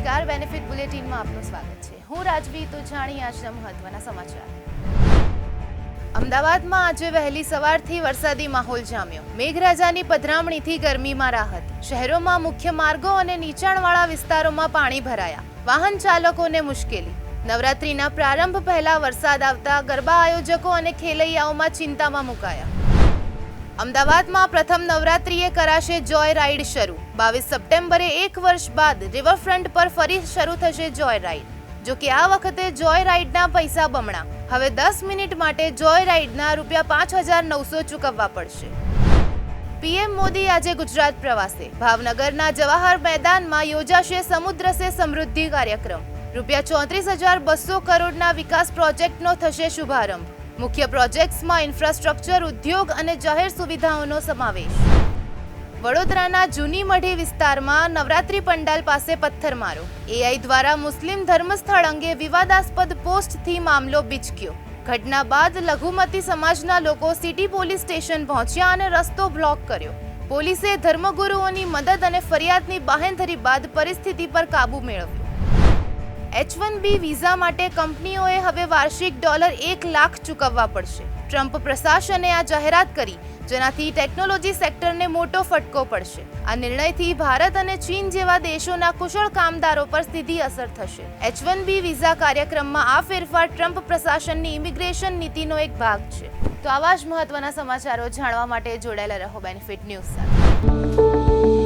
નમસ્કાર બેનિફિટ બુલેટિનમાં આપનું સ્વાગત છે. હું રાજવી તો જાણી આજના મહત્વના સમાચાર. અમદાવાદમાં આજે વહેલી સવારથી વરસાદી માહોલ જામ્યો. મેઘરાજાની પધરામણીથી ગરમીમાં રાહત. શહેરોમાં મુખ્ય માર્ગો અને નીચાણવાળા વિસ્તારોમાં પાણી ભરાયા. વાહન ચાલકોને મુશ્કેલી. નવરાત્રીના પ્રારંભ પહેલા વરસાદ આવતા ગરબા આયોજકો અને ખેલૈયાઓમાં ચિંતામાં મુકાયા. અમદાવાદમાં પ્રથમ નવરાત્રિએ કરાશે જોય રાઇડ શરૂ. બાવીસ સપ્ટેમ્બરે એક વર્ષ બાદ રિવરફ્રન્ટ પર ફરી શરૂ થશે જોય રાઇડ જો કે આ વખતે જોય રાઇડના પૈસા બમણા. હવે દસ મિનિટ માટે જોય રાઇડના રૂપિયા પાંચ હજાર નવસો ચૂકવવા પડશે. પીએમ મોદી આજે ગુજરાત પ્રવાસે. ભાવનગરના જવાહર મેદાનમાં યોજાશે સમુદ્ર સે સમૃદ્ધિ કાર્યક્રમ. રૂપિયા ચોત્રીસ હજાર બસો કરોડના વિકાસ પ્રોજેક્ટનો થશે શુભારંભ. મુખ્ય પ્રોજેક્ટ્સમાં ઇન્ફ્રાસ્ટ્રક્ચર, ઉદ્યોગ અને જાહેર સુવિધાઓનો સમાવેશ. વડોદરાના જૂની મઢી વિસ્તારમાં નવરાત્રી પંડાલ પાસે પથ્થરમારો. એઆઈ દ્વારા મુસ્લિમ ધર્મસ્થળ અંગે વિવાદાસ્પદ પોસ્ટથી મામલો બિચક્યો. ઘટના બાદ લઘુમતી સમાજના લોકો સિટી પોલીસ સ્ટેશન પહોંચ્યા અને રસ્તો બ્લોક કર્યો. પોલીસે ધર્મગુરુઓની મદદ અને ફરિયાદની બાહેંધરી બાદ પરિસ્થિતિ પર કાબૂ મેળવ્યો. એચ વન બી વિઝા માટે કંપનીઓએ હવે વાર્ષિક ડોલર એક લાખ ચૂકવવા પડશે. ટ્રમ્પ પ્રશાસને આ જાહેરાત કરી, જેનાથી ટેકનોલોજી સેક્ટરને મોટો ફટકો પડશે. આ નિર્ણયથી ભારત અને ચીન જેવા દેશોના કુશળ કામદારો પર સીધી અસર થશે. એચ વન બી વિઝા કાર્યક્રમમાં આ ફેરફાર ટ્રમ્પ પ્રશાસનની ઇમિગ્રેશન નીતિનો એક ભાગ છે. તો આવા જ મહત્વના સમાચારો જાણવા માટે જોડાયેલા રહો બેનિફિટ ન્યૂઝ સાથે.